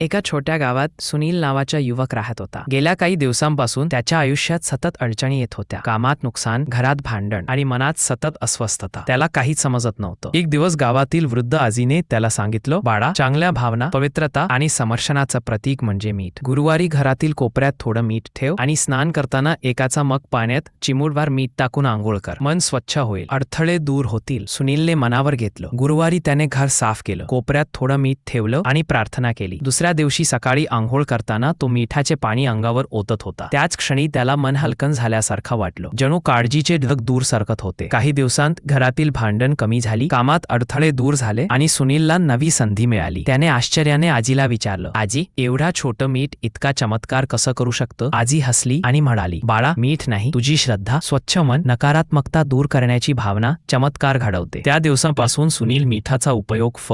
एका छोट्या गावात सुनील नावाचा युवक राहत होता. गेल्या काही दिवसांपासून त्याच्या आयुष्यात सतत अडचणी येत होत्या. कामात नुकसान घरात भांडण आणि मनात सतत अस्वस्थता. त्याला काहीच समजत नव्हतं. एक दिवस गावातील वृद्ध आजीने त्याला सांगितलं बाळा चांगल्या भावना पवित्रता आणि समर्शनाचं प्रतीक म्हणजे मीठ. गुरुवारी घरातील कोपऱ्यात थोडं मीठ ठेव आणि स्नान करताना एकाचा मग पाण्यात चिमूटभर मीठ टाकून आंघोळ कर. मन स्वच्छ होईल. अडथळे दूर होतील. सुनीलने मनावर घेतलं. गुरुवारी त्याने घर साफ केलं. कोपऱ्यात थोडं मीठ ठेवलं आणि प्रार्थना केली. दुसऱ्या दुसऱ्या दिवशी सकाळी आंघोळ करताना तो मिठाचे पाणी अंगावर ओतत होता. त्याच क्षणी त्याला मन हलकन झाल्यासारखं वाटलं. जणू काळजीचे ढग दूर सरकत होते. काही दिवसांत घरातील भांडण कमी झाली कामात अडथळे दूर झाले आणि सुनीलला नवी संधी मिळाली. त्याने आश्चर्याने आजीला विचारलं आजी एवढा छोटं मीठ इतका चमत्कार कसं करू शकतं? आजी हसली आणि म्हणाली बाळा मीठ नाही. तुझी श्रद्धा स्वच्छ मन नकारात्मकता दूर करण्याची भावना चमत्कार घडवते. त्या दिवसापासून सुनील मिठाचा उपयोग फ.